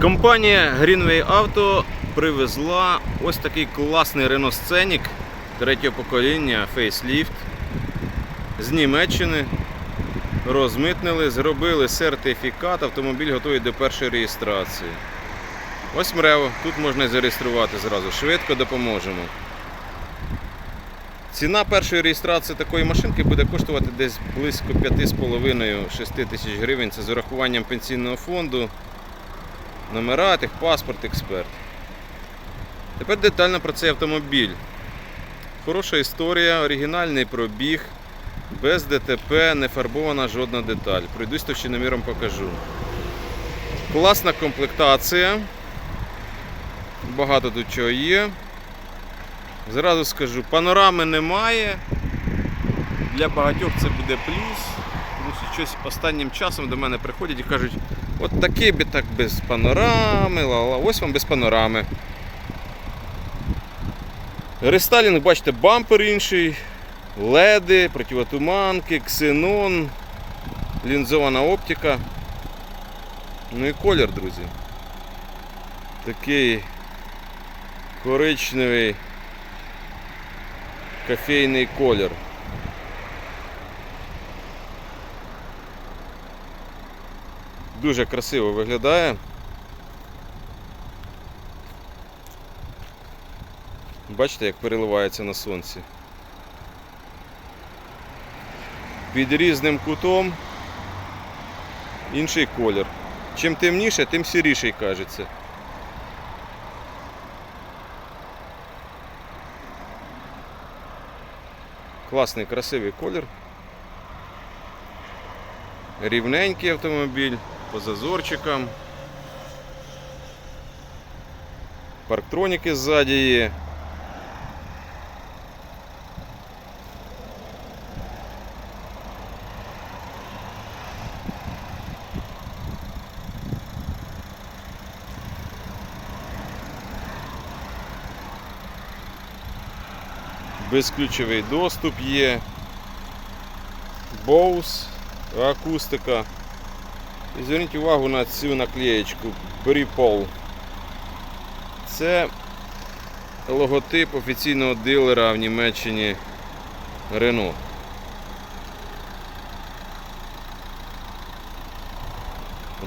Компанія Greenway Auto привезла ось такий класний Renault Scenic третього покоління Facelift з Німеччини. Розмитнили, зробили сертифікат, автомобіль готовий до першої реєстрації. Ось мрево, тут можна зареєструвати зразу. Швидко допоможемо. Ціна першої реєстрації такої машинки буде коштувати десь близько 5,5-6 тисяч гривень. Це з урахуванням пенсійного фонду, номера, паспорт, експерт. Тепер детально про цей автомобіль. Хороша історія, оригінальний пробіг, без ДТП, не фарбована жодна деталь. Пройдусь товщиноміром покажу. Класна комплектація. Багато тут чого є. Зразу скажу, панорами немає. Для багатьох це буде плюс. Тому що щось останнім часом до мене приходять і кажуть, от такий би так без панорами, ла-ла. ось вам без панорами. Рестайлінг, бачите, бампер інший, леди, противотуманки, ксенон, лінзована оптика. Ну і колір, друзі. Такий коричневий кофейний колір. Дуже красиво виглядає. Бачите, як переливається на сонці. Під різним кутом інший колір. Чим темніше, тим сіріший кажеться. Класний, красивий колір. Рівненький автомобіль, по зазорчикам. Парктроніки ззаді є. Безключовий доступ є. Bose, акустика. І зверніть увагу на цю наклеєчку Bripol. Це логотип офіційного дилера в Німеччині Renault.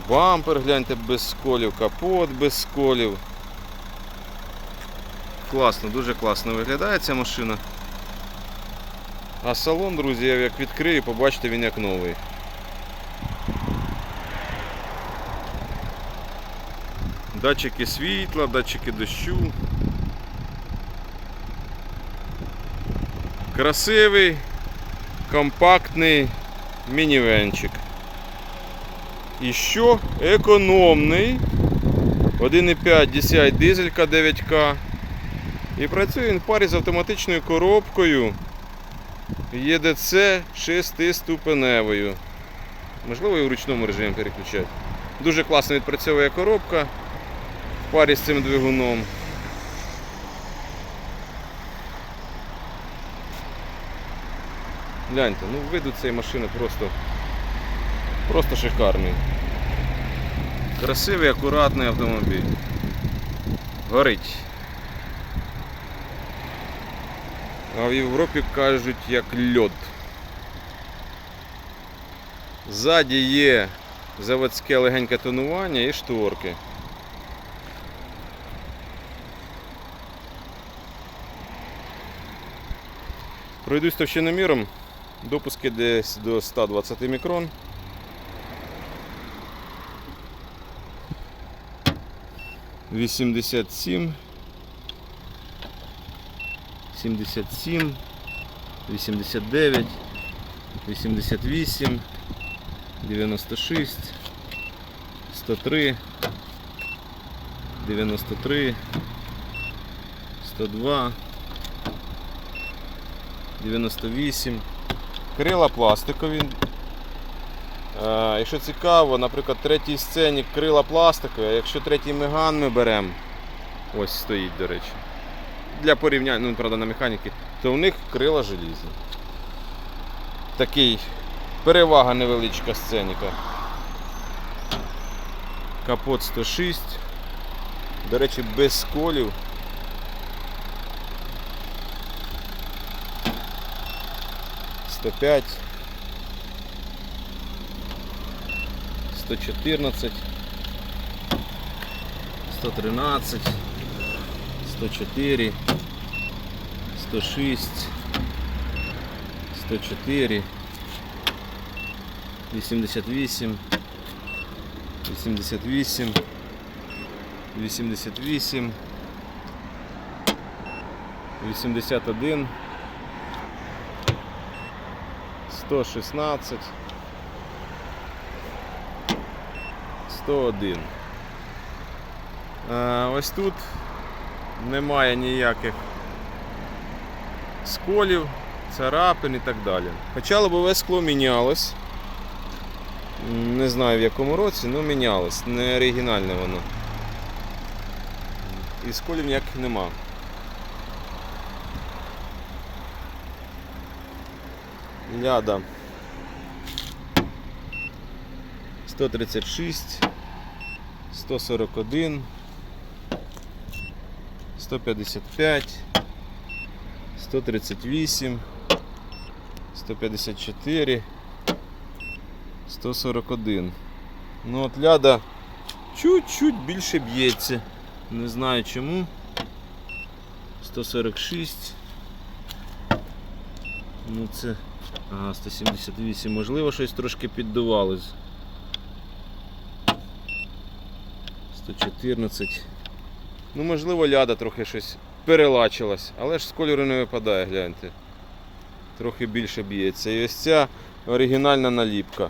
Бампер, гляньте, без сколів, капот без сколів. Класно, дуже класно виглядає ця машина. А салон, друзі, я як відкрию, побачите він як новий. Датчики світла, датчики дощу. Красивий, компактний мінівенчик. І що? Економний. 1,5 DCI дизелька 9К. І працює він в парі з автоматичною коробкою ЄДЦ 6-ступеневою. Можливо, і в ручному режимі переключати. Дуже класно відпрацьовує коробка парі з цим двигуном. Гляньте, ну виду цієї машини просто, просто шикарний. Красивий, акуратний автомобіль. Горить. А в Європі кажуть як льод. Ззаді є заводське легеньке тонування і шторки. Пройдусь товщиноміром, допуски десь до 120 мікрон. Вісімдесят сім. 77, 89, 88, 96, 103, 93, 102, 98. Крила пластикові. Е, Якщо цікаво, наприклад, третій сцені крила пластикові, а якщо третій меган ми беремо, ось стоїть, до речі для порівняння, ну правда на механіки, то у них крила желізні. Такий перевага невеличка сценіка. Капот 106. До речі, без сколів. 105, 114, 113, 104, 106, 104, 88, 88, 88, 81 116, 101. Е, Ось тут немає ніяких сколів, царапин і так далі. Хоча лобове скло мінялось. Не знаю в якому році, але мінялось. Не оригінальне воно. І сколів ніяких нема. Ляда 136, 141, 155, 138, 154. 141. Ну от ляда чуть-чуть більше б'ється. Не знаю чому. 146. Ну це. Ага, 178. Можливо, щось трошки піддувалось. 114. Ну, можливо, ляда трохи щось перелачилась, але ж з кольору не випадає, гляньте. Трохи більше б'ється. І ось ця оригінальна наліпка.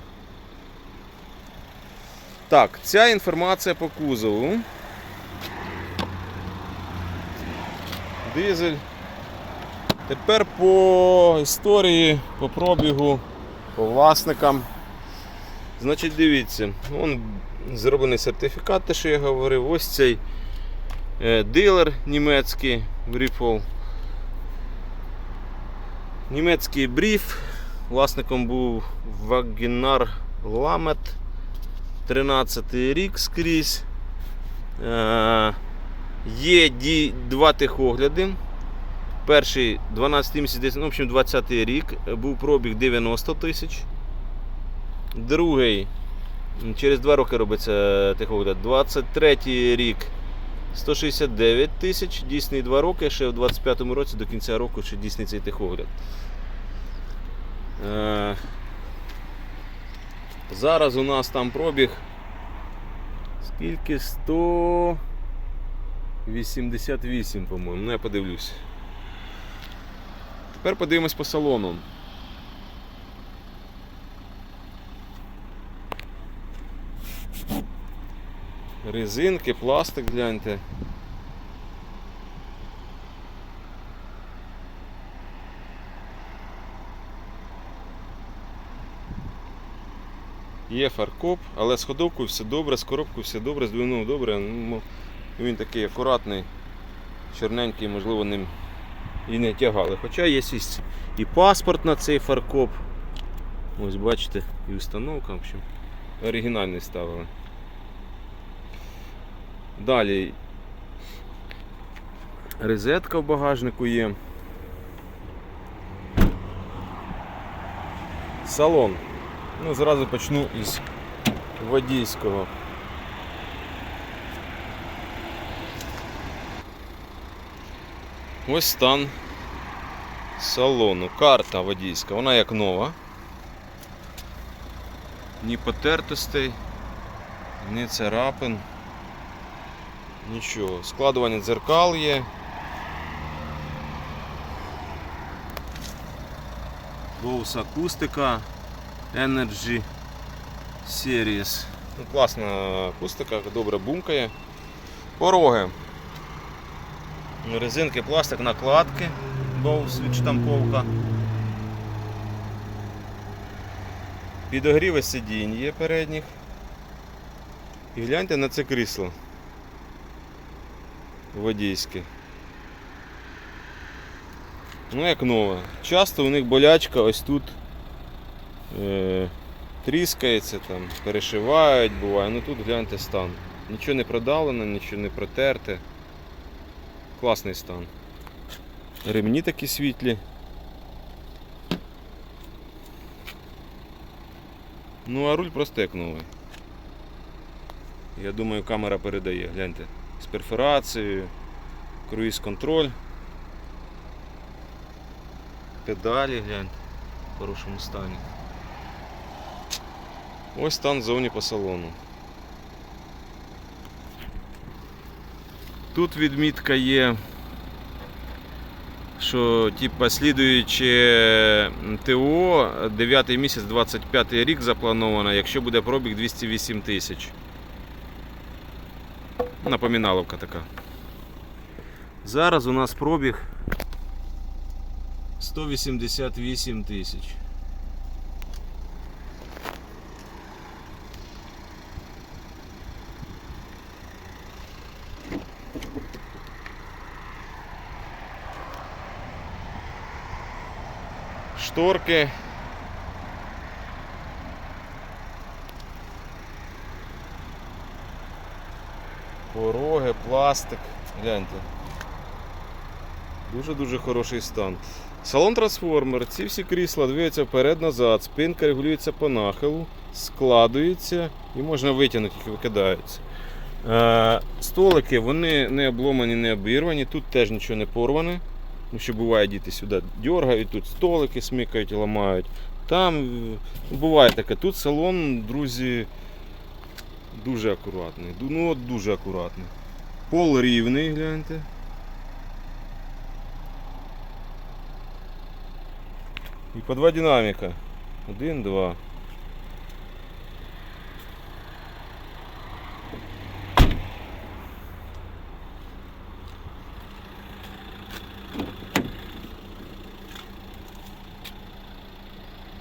Так, ця інформація по кузову. Дизель. Тепер по історії, по пробігу, по власникам. Значить, дивіться, вон зроблений сертифікат, те, що я говорив. Ось цей е, дилер німецький Бріфол. Німецький бріф. Власником був Вагінар Ламет. 13 рік скрізь. Е, Є два техогляди. Перший 12 місяць, десь, ну, в общем, 20 рік, був пробіг 90 тисяч. Другий, через 2 роки робиться техогляд. 23 рік 169 тисяч, дійсний 2 роки, ще в 25 році до кінця року ще дійсний цей техогляд. Е, Зараз у нас там пробіг. Скільки? 188, по-моєму. Ну я подивлюсь. Тепер подивимось по салону. Резинки, пластик, гляньте. Є фаркоп, але з ходовкою все добре, з коробкою все добре, з двигуном добре. Ну, він такий акуратний, чорненький, можливо, ним і не тягали. Хоча є і паспорт на цей фаркоп. Ось бачите, і установка, в общем, оригінальний ставили. Далі розетка в багажнику є. Салон. Ну, зразу почну із водійського. Ось стан салону. Карта водійська, вона як нова. Ні потертостей, ні царапин. Нічого. Складування дзеркал є. Bose акустика. Energy Series. Ну, класна акустика, добре бумкає. Пороги. Резинки, пластик, накладки, Bose відштамповка. Підогріви сидінь є передніх. І гляньте на це крісло. Водійське. Ну як нове. Часто у них болячка ось тут е, тріскається, там, перешивають, буває. Ну тут гляньте стан. Нічого не продавлено, нічого не протерте. Класний стан. Ремні такі світлі. Ну а руль просто як новий. Я думаю, камера передає, гляньте. З перфорацією, круїз контроль. Педалі, гляньте, в хорошому стані. Ось стан зовні по салону. Тут відмітка є, що типа слідуюче ТО 9 місяць 25 рік заплановано, якщо буде пробіг 208 тисяч. Напоминаловка така. Зараз у нас пробіг 188 тисяч. Шторки. Пороги, пластик. Гляньте. Дуже-дуже хороший стан. Салон трансформер, ці всі крісла двигаються вперед-назад, спинка регулюється по нахилу, складується і можна витягнути, їх викидаються. Е, столики вони не обломані, не обірвані, тут теж нічого не порване. Ну, що буває, діти сюди дергають, тут столики смикають ламають. Там е, буває таке. Тут салон, друзі, дуже акуратний. Ну от дуже акуратний. Пол рівний, гляньте. І по два динаміка. Один, два.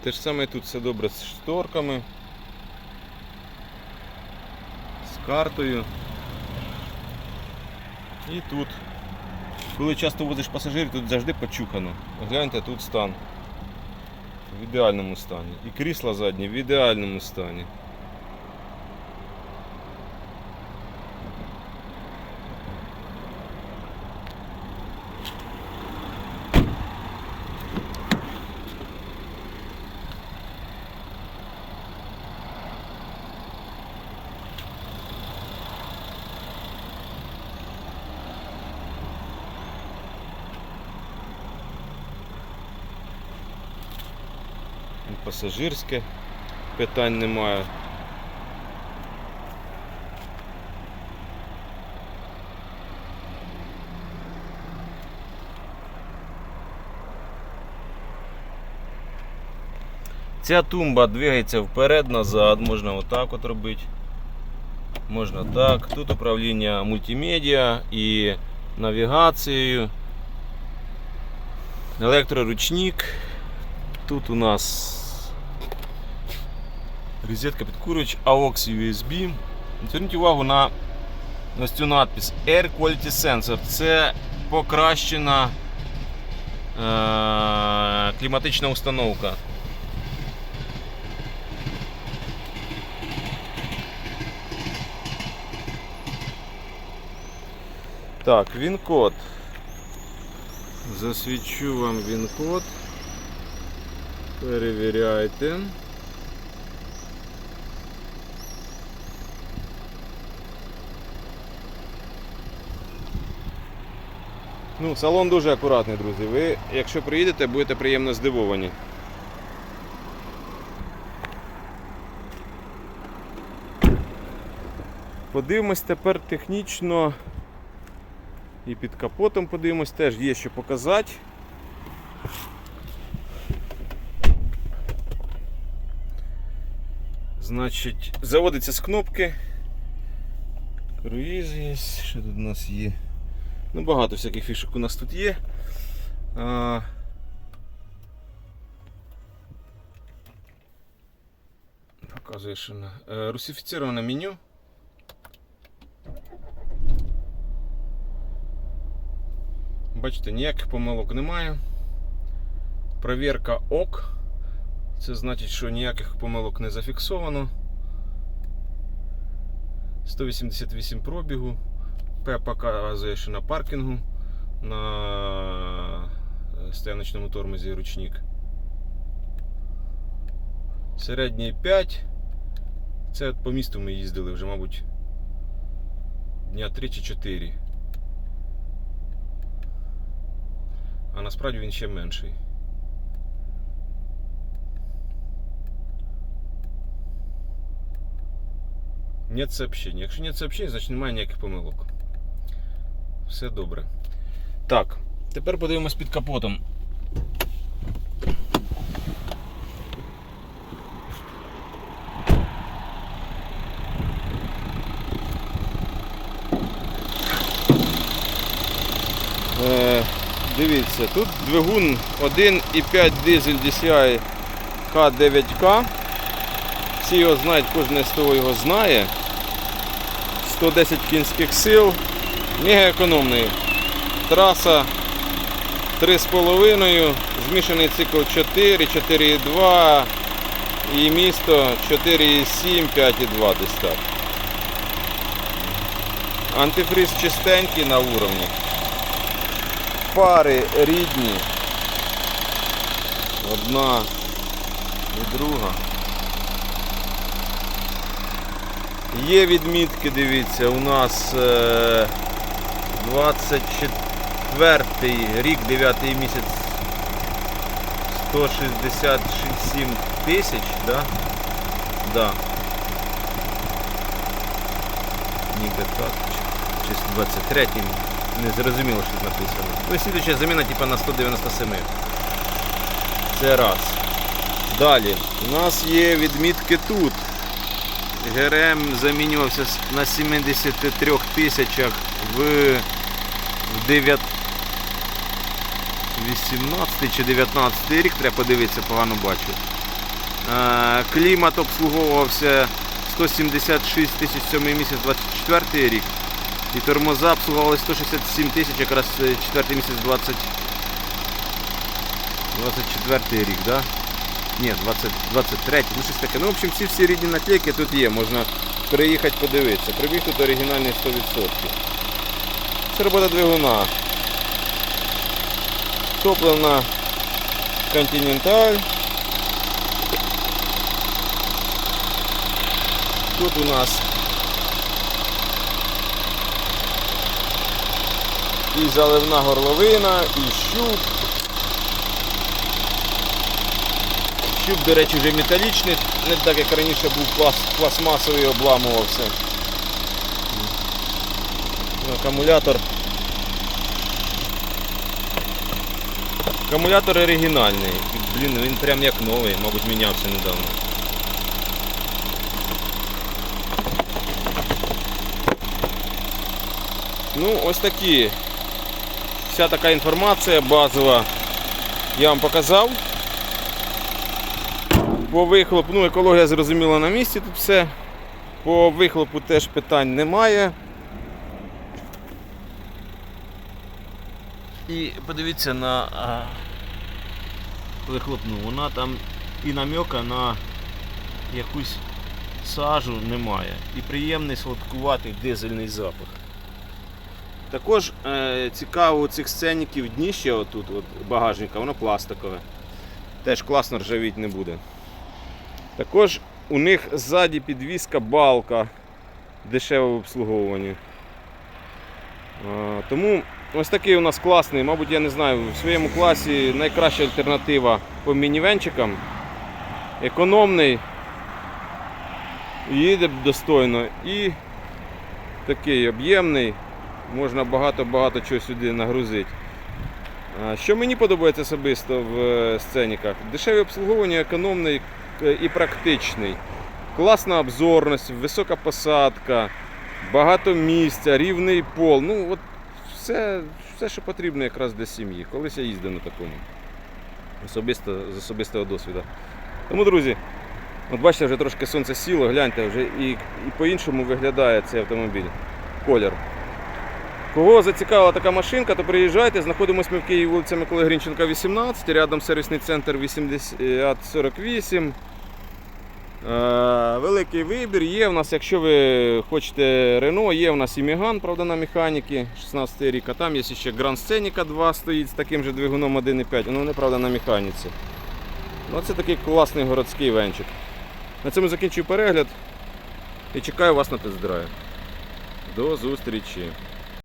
Те ж саме тут все добре з шторками, з картою. І тут. Коли часто возиш пасажирів, тут завжди почухано. Гляньте, тут стан. В ідеальному стані. І крісла задні в ідеальному стані. Пасажирське питань немає. Ця тумба двигається вперед-назад, можна отак от робити. Можна так. Тут управління мультимедіа і навігацією. Електроручник. Тут у нас розетка підкурювач, AUX USB. Зверніть увагу на ось цю надпис Air Quality Sensor. Це покращена е- кліматична установка. Так, він-код. Засвічу вам він-код. Перевіряйте. Ну, салон дуже акуратний, друзі. Ви, якщо приїдете, будете приємно здивовані. Подивимось тепер технічно і під капотом подивимось, теж є що показати. Значить, заводиться з кнопки. Круїз є, що тут у нас є. Ну, багато всяких фішок у нас тут є. А... Показує, що на е, русифіціроване меню. Бачите, ніяких помилок немає. Провірка ок. Це значить, що ніяких помилок не зафіксовано. 188 пробігу. П показує, що на паркінгу на е, стояночному тормозі ручник. Середній 5. Це по місту ми їздили вже, мабуть, дня 3 чи 4. А насправді він ще менший. Нет сообщень. Якщо нет сообщень, значить немає ніяких помилок. Все добре. Так, тепер подивимось під капотом. Е, дивіться, тут двигун 1,5 дизель DCI K9K. Всі його знають, кожен СТО його знає. 110 кінських сил. Мега економний. Траса 3,5, змішаний цикл 4, 4,2 і місто 4,7, 5,2 десь так. Антифриз чистенький на уровні. Пари рідні. Одна і друга. Є відмітки, дивіться, у нас е, 24 рік, 9 місяць 167 тисяч, да? Да. Ніби так. Чи 23 не зрозуміло, що написано. Ну, і слідуюча заміна типа на 197. Це раз. Далі. У нас є відмітки тут. ГРМ замінювався на 73 тисячах в, в 9, 18 чи 19 рік, треба подивитися, погано бачу. Е, Клімат обслуговувався 176 тисяч 7 місяць 24 рік. І тормоза обслуговували 167 тисяч якраз 4 місяць 20, 24 рік, да? Ні, 20, 23, ну щось таке. Ну, в общем, ці всі рідні наклейки тут є, можна приїхати подивитися. Пробіг тут оригінальний 100%. Робота двигуна. Топлена Continental. Тут у нас і заливна горловина, і щуп. Щуп, до речі, вже металічний, не так як раніше був пластмасовий обламувався. Акумулятор. Акумулятор оригінальний. Блін, він прям як новий, мабуть, мінявся недавно. Ну, ось такі. Вся така інформація базова я вам показав. По вихлопу, ну екологія зрозуміла на місці тут все. По вихлопу теж питань немає. І подивіться на вихлопну, вона там і намека на якусь сажу немає. І приємний сладкуватий дизельний запах. Також е, цікаво у цих сценіків дніще отут, от багажника, воно пластикове. Теж класно ржавіть не буде. Також у них ззаді підвіска балка дешеве в обслуговуванні. А, Тому ось такий у нас класний, мабуть, я не знаю, в своєму класі найкраща альтернатива по мінівенчикам. Економний, їде достойно і такий об'ємний, можна багато-багато чого сюди нагрузити. Що мені подобається особисто в е, сценіках? Дешеве обслуговування, економний е, і практичний. Класна обзорність, висока посадка, багато місця, рівний пол. Ну, от все, все, що потрібно якраз для сім'ї. Колись я їздив на такому. Особисто, з особистого досвіду. Тому, друзі, от бачите, вже трошки сонце сіло, гляньте, вже і, і по-іншому виглядає цей автомобіль. Колір. Кого зацікавила така машинка, то приїжджайте. Знаходимося ми в Києві вулиця Миколи Грінченка, 18, рядом сервісний центр 8048. Е, Великий вибір є в нас, якщо ви хочете Рено, є в нас і Міган, правда, на механіки 16 рік, а там є ще Grand Scenic 2 стоїть з таким же двигуном 1.5, ну не правда на механіці. Ну, це такий класний городський венчик. На цьому закінчую перегляд і чекаю вас на тест-драйв. До зустрічі!